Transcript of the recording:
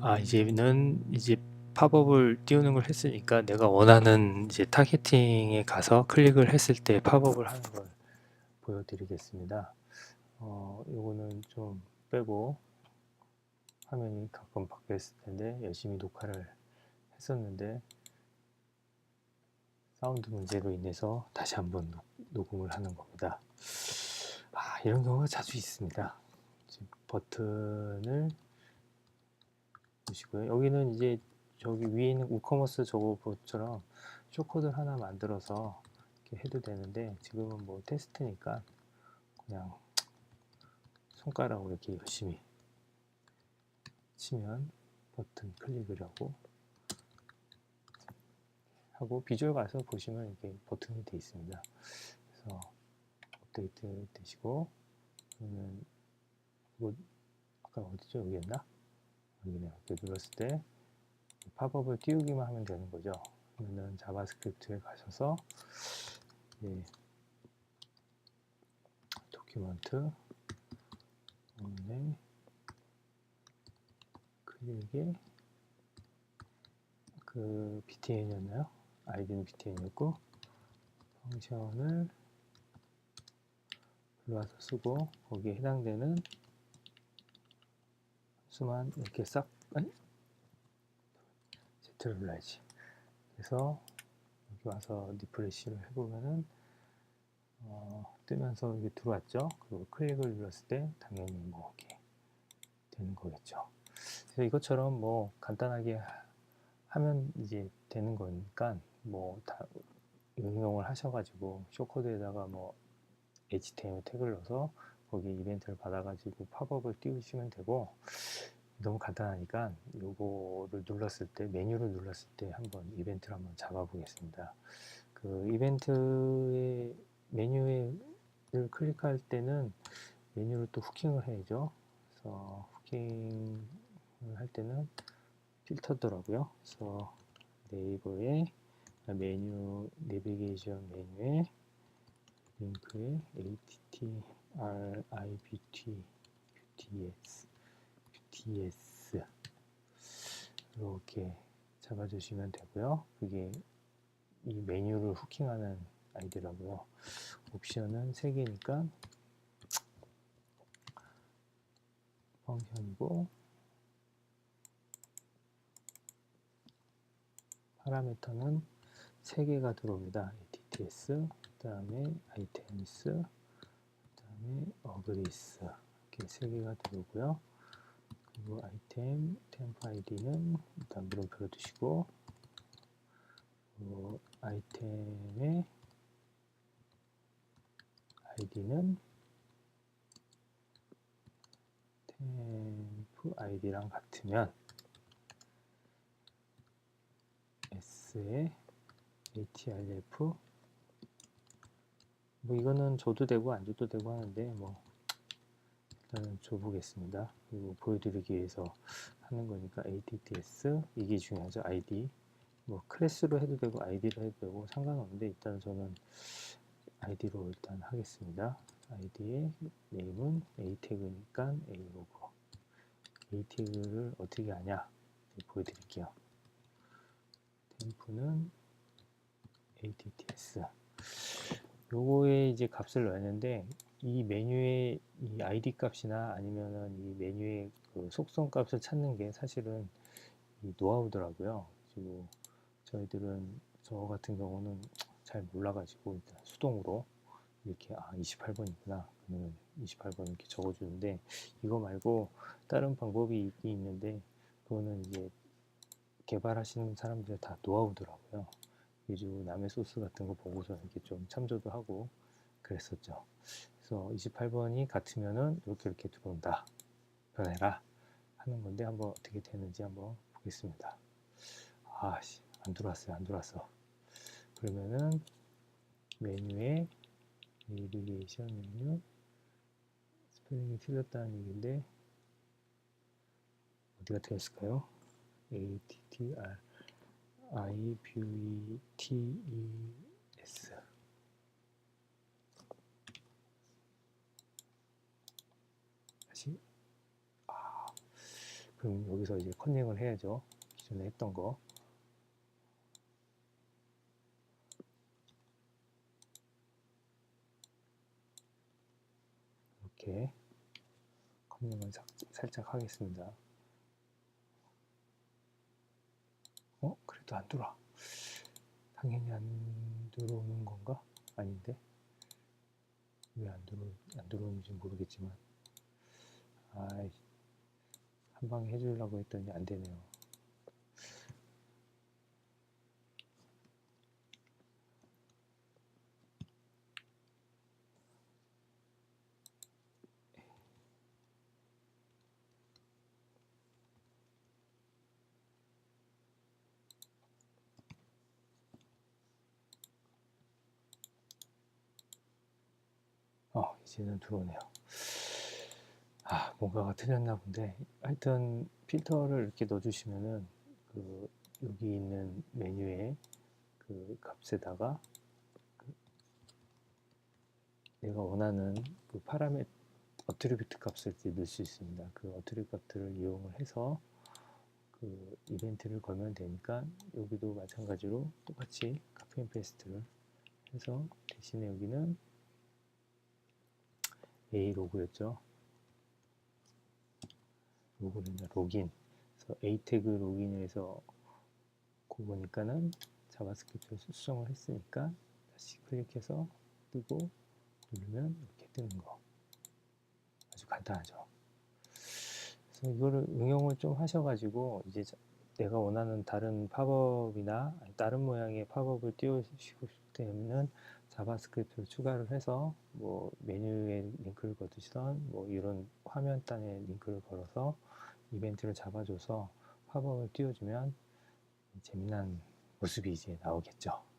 아 이제는 이제 팝업을 띄우는 걸 했으니까 내가 원하는 이제 타겟팅에 가서 클릭을 했을 때 팝업을 하는 걸 보여드리겠습니다. 어, 요거는 좀 빼고 화면이 가끔 바뀌었을 텐데 열심히 녹화를 했었는데 사운드 문제로 인해서 다시 한번 녹- 녹음을 하는 겁니다. 아, 이런 경우가 자주 있습니다. 지금 버튼을 보시고요. 여기는 이제 저기 위에 있는 우커머스 저거처럼 쇼코드를 하나 만들어서 이렇게 해도 되는데 지금은 뭐 테스트니까 그냥 손가락으로 이렇게 열심히 치면 버튼 클릭을 하고 하고 비주얼 가서 보시면 이게 버튼이 되어 있습니다. 그래서 업데이트 되시고 그러면 이거 아까 어디죠 여기였나? 여기네요. 이렇게 눌렀을 때 팝업을 띄우기만 하면 되는 거죠. 그러면 자바스크립트에 가셔서 예, 도큐먼트 오늘 클릭에 그 btn이었나요? 아이디는 btn이었고 펑션을 불러와서 쓰고 거기에 해당되는 수만 이렇게 싹 아니? Z를 눌러야지. 그래서 여기 와서 리프레시를 해보면은 어, 뜨면서 이게 들어왔죠? 그리고 클릭을 눌렀을 때 당연히 뭐 이렇게 되는 거겠죠. 그래서 이것처럼 뭐 간단하게 하- 하면 이제 되는 거니까 뭐 다 응용을 하셔가지고 쇼코드에다가 뭐 HTML 태그를 넣어서 거기 이벤트를 받아가지고 팝업을 띄우시면 되고 너무 간단하니까 요거를 눌렀을 때 메뉴를 눌렀을 때 한번 이벤트를 한번 잡아 보겠습니다. 그 이벤트의 메뉴를 클릭할 때는 메뉴를 또 후킹을 해야죠. 그래서 후킹을 할 때는 필터더라고요. 그래서 네이버에 메뉴 내비게이션 메뉴에 링크에 attr-ibt bts bts 이렇게 잡아주시면 되고요. 그게 이 메뉴를 후킹하는 아이디라고요. 옵션은 3개니까 펑션이고 파라미터는 3개가 들어옵니다. ATTS, 그 다음에 다음에 어그리스 이렇게 3개가 들어오고요. 그리고 아이템 템프 아이디는 일단 물음표로 두시고 그리고 아이템의 아이디는 템프 아이디랑 같으면 s에 href 뭐 이거는 줘도 되고 안 줘도 되고 하는데 뭐 일단은 줘보겠습니다. 그리고 보여드리기 위해서 하는 거니까 atts 이게 중요하죠. id 뭐 클래스로 해도 되고 id로 해도 되고 상관없는데 일단 저는 id로 일단 하겠습니다. id의 네임은 a 태그니까 a 로고 a 태그를 어떻게 하냐 보여드릴게요. 템프는 atts 요거에 이제 값을 넣었는데 이 메뉴의 이 id 값이나 아니면은 이 메뉴의 그 속성 값을 찾는 게 사실은 이 노하우더라고요. 그리고 저희들은 저 같은 경우는 잘 몰라가지고 일단 수동으로 이렇게 아 28번이구나 그러면 28번 이렇게 적어주는데 이거 말고 다른 방법이 있긴 있는데 그거는 이제 개발하시는 사람들 다 노하우더라고요. 위주 남의 소스 같은 거 보고서 이렇게 좀 참조도 하고 그랬었죠. 그래서 28번이 같으면은 이렇게 이렇게 들어온다. 변해라 하는 건데 한번 어떻게 되는지 한번 보겠습니다. 아씨 안 들어왔어요. 안 들어왔어. 그러면은 메뉴에 내비게이션 메뉴 스펠링이 틀렸다는 얘기인데 어디가 틀렸을까요? A T T R I B E T E S 다시 아 그럼 여기서 이제 컨닝을 해야죠. 기존에 했던 거. 이렇게 컨닝을 사- 살짝 하겠습니다. 어? 그래도 안 들어와. 당연히 안 들어오는 건가? 아닌데? 왜 안 들어, 안 들어오는지 모르겠지만. 아이, 한 방에 해주려고 했더니 안 되네요. 어, 이제는 들어오네요. 아, 뭔가가 틀렸나 본데. 하여튼 필터를 이렇게 넣어주시면은 그 여기 있는 메뉴에 그 값에다가 그 내가 원하는 그 파라메 어트리뷰트 값을 넣을 수 있습니다. 그 어트리뷰트 값들을 이용을 해서 그 이벤트를 걸면 되니까 여기도 마찬가지로 똑같이 카페인 페스트를 해서 대신에 여기는 A 로그였죠. 로그는 로긴. 그래서 A 태그 로긴에서 그 보니까는 자바스크립트를 수정을 했으니까 다시 클릭해서 뜨고 누르면 이렇게 뜨는 거. 아주 간단하죠. 그래서 이거를 응용을 좀 하셔가지고 이제 자- 내가 원하는 다른 팝업이나 다른 모양의 팝업을 띄우시고 때는 자바스크립트를 추가를 해서 뭐 메뉴에 링크를 거두시던 뭐 이런 화면단에 링크를 걸어서 이벤트를 잡아줘서 팝업을 띄워주면 재미난 모습이 이제 나오겠죠.